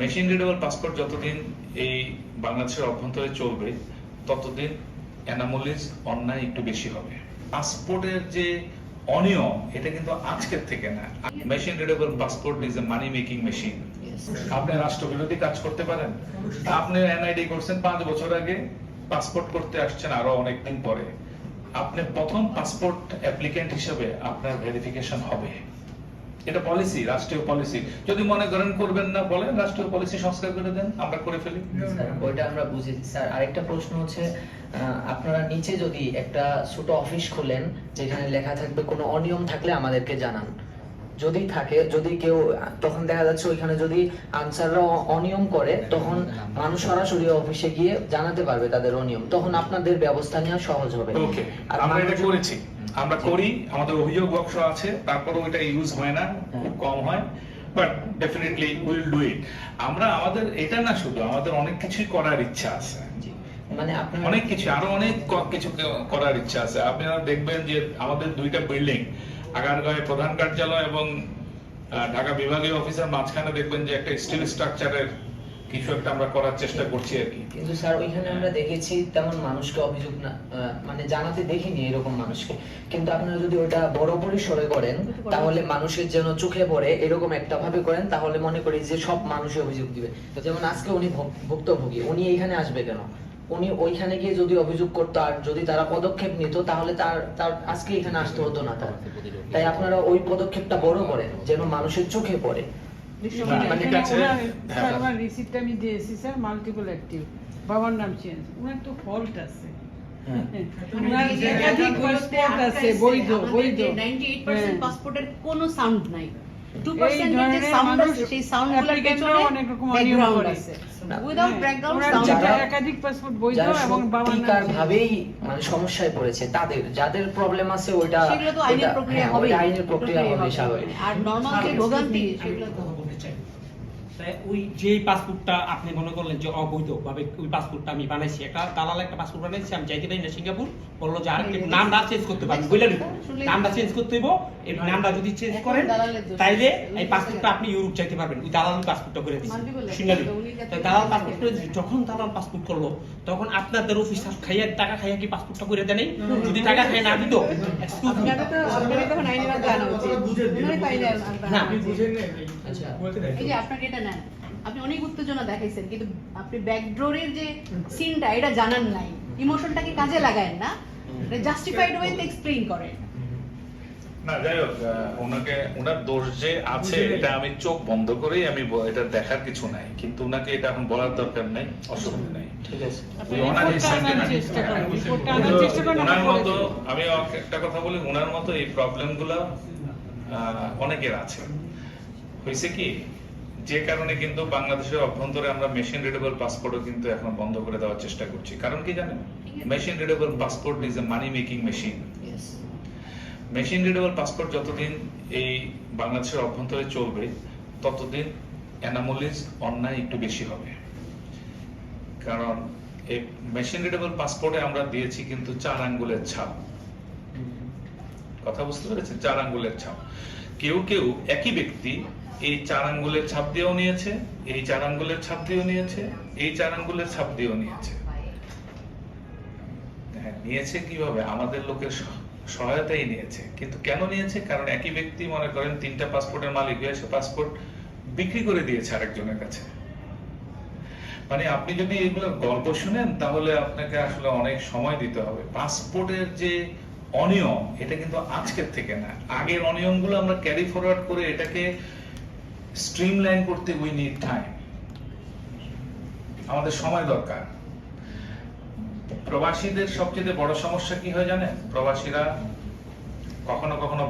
Machine readable passport যতদিন এই বাংলাদেশের অভ্যন্তরে চলবে ততদিন অ্যানামলিজ অন্যায় একটু বেশি হবে। পাসপোর্টের যে অনিয়ম এটা কিন্তু আজকের থেকে না। Machine readable passport is a money making machine আপনি রাষ্ট্রবিরোধী কাজ করতে পারেন। আপনি এনআইডি করছেন পাঁচ বছর আগে পাসপোর্ট করতে আসছেন আরও অনেকদিন পরে। আপনি প্রথম পাসপোর্ট অ্যাপ্লিকেন্ট হিসেবে আপনার ভেরিফিকেশন হবে। এটা পলিসি রাষ্ট্রীয় পলিসি যদি মনে করেন করবেন না বলেন রাষ্ট্রীয় পলিসি সংস্কার করে দেন আমরা করে ফেলি। ওইটা আমরা বুঝেছি স্যার আরেকটা প্রশ্ন হচ্ছে আপনারা নিচে যদি একটা ছোট অফিস খোলেন যেখানে লেখা থাকবে কোনো অনিয়ম থাকলে আমাদেরকে জানান। যদি থাকে যদি কেউ তখন দেখা যাচ্ছে ওইখানে যদি আনসাররা অনিয়ম করে তখন মানুষ সরাসরি অফিসে গিয়ে জানাতে পারবে তাদের অনিয়ম। তখন আপনাদের ব্যবস্থা নেওয়া সহজ হবে। আর আমরা এটা করেছি। আমরা করি আমাদের অভিযোগ বক্স আছে তারপরেও এটা ইউজ হয় না খুব কম হয় but definitely will do it আমরা আমাদের এটা না শুধু আমাদের অনেক কিছুই করার ইচ্ছা আছে। মানে অনেক কিছু আরও অনেক কিছু করার ইচ্ছা আছে। আপনারা দেখবেন যে আমাদের দুইটা বিল্ডিং আগারগাঁয়ে প্রধান কার্যালয় এবং ঢাকা বিভাগীয় অফিসের মাঝখানে দেখবেন যে একটা স্টিল স্ট্রাকচারের কিছু একটা আমরা করার চেষ্টা করছি আর কি। কিন্তু স্যার, ওইখানে আমরা দেখেছি তেমন মানুষকে অভিযোগ না মানে জানাতে দেখিনি এরকম মানুষকে। কিন্তু আপনারা যদি ওটা বড় পরিসরে করেন, তাহলে মানুষের যেন চোখে পড়ে এরকম একটা ভাবে করেন, তাহলে মনে করি যে সব মানুষই অভিযোগ দিবে। যেমন আজকে উনি ভুক- ভুক্তভোগী, উনি এইখানে আসবে কেন? উনি ওইখানে গিয়ে যদি অভিযোগ করতো আর যদি তারা পদক্ষেপ নিত, তাহলে তার তার আজকে এখানে আসতে হতো না তার। তাই আপনারা ওই পদক্ষেপটা বড় করেন, যেন মানুষের চোখে পড়ে। মানে। হ্যাঁ। আমি দিয়েছি স্যার মাল্টিপল অ্যাক্টিভ বাবার নাম চেঞ্জ ওনার তো ফল্ট আছে। হ্যাঁ। হ্যাঁ। পাসপোর্টের কোনো সাউন্ড নাই। হ্যাঁ, মানে সমস্যায় পড়েছে তাদের যাদের প্রবলেম আছে ওইটা সেগুলো আইনের প্রক্রিয়া হ্যাঁ, হবে আইনের প্রক্রিয়া হবে স্বাভাবিক। আর নর্মাল ভোগান্তি সেগুলো ওই যেই পাসপোর্টটা আপনি মনে করলেন যে অবৈধ ভাবে ওই পাসপোর্টটা আমি বানাইছি একটা দালাল একটা পাসপোর্ট বানাইছি আমি চাইতে পারি না সিঙ্গাপুর বলল যে আরেকটা নামটা চেঞ্জ করতে পারবেন বুঝলেন? নামটা চেঞ্জ করতে হইব এই নামটা যদি চেঞ্জ করেন তাইলে এই পাসপোর্টটা আপনি ইউরোপ চাইতে পারবেন ওই দালাল পাসপোর্টটা করে দিচ্ছি তাই দালাল পাসপোর্ট করে যখন দালাল পাসপোর্ট করল তখন আপনাদের অফিস খাইয়া টাকা খাইয়া কি পাসপোর্টটা করে দেয় যদি টাকা খাইয়া না দিত না। আনা উচিত। এই যে আপনাকে এটা নেন আপনি অনেক উত্তেজনা দেখাইছেন কিন্তু আপনি ব্যাকডোরের যে সিনটা এটা জানান নাই। ইমোশনটাকে কাজে লাগায়েন না? জাস্টিফাইড ওয়েতে এক্সপ্লেইন করেন। না যাই হোক ওনাকে ওনার দোষ যে আছে এটা আমি চোখ বন্ধ করেই আমি এটা দেখার কিছু নাই। কিন্তু ওনাকে এটা এখন বলার দরকার নাই অসুবিধা নাই। ওনার হ্যাঁ, মতো আমি একটা কথা বলি ওনার মতো এই প্রবলেমগুলো অনেকের আছে। হয়েছে কি? যে কারণে কিন্তু বাংলাদেশের অভ্যন্তরে আমরা মেশিন রিডেবল পাসপোর্টও কিন্তু এখন বন্ধ করে দেওয়ার চেষ্টা করছি। কারণ কি জানেন? Machine readable passport is a money making machine machine readable passport যতদিন এই বাংলাদেশের অভ্যন্তরে চলবে ততদিন অ্যানামলিজ অন্যায় একটু বেশি হবে। কারণ এই মেশিন রিডেবল পাসপোর্টে আমরা দিয়েছি কিন্তু চার আঙ্গুলের ছাপ। কথা বুঝতে পেরেছেন? চার আঙ্গুলের ছাপ। কেউ কেউ একই ব্যক্তি এই চার আঙ্গুলের ছাপ দিয়েও নিয়েছে এই চার আঙ্গুলের ছাপ দিয়েও নিয়েছে এই চার আঙ্গুলের ছাপ দিয়েও নিয়েছে। হ্যাঁ, নিয়েছে কীভাবে? আমাদের লোকের সহায়তাই নিয়েছে। কিন্তু কেন নিয়েছে? কারণ একই ব্যক্তি মনে করেন তিনটা পাসপোর্টের মালিক হয়ে সে পাসপোর্ট বিক্রি করে দিয়েছে আরেকজনের কাছে। মানে আপনি যদি এগুলো গল্প শুনেন তাহলে আপনাকে আসলে অনেক সময় দিতে হবে। পাসপোর্টের যে অনিয়ম, এটা কিন্তু আজকের থেকে না। আগের অনিয়মগুলো আমরা ক্যারি ফরওয়ার্ড করে এটাকে স্ট্রিমলাইন করতে উই নিড টাইম আমাদের সময় দরকার। প্রবাসীদের সবচেয়ে বড় সমস্যা কি হয় জানেন? প্রবাসীরা কখনো কখনো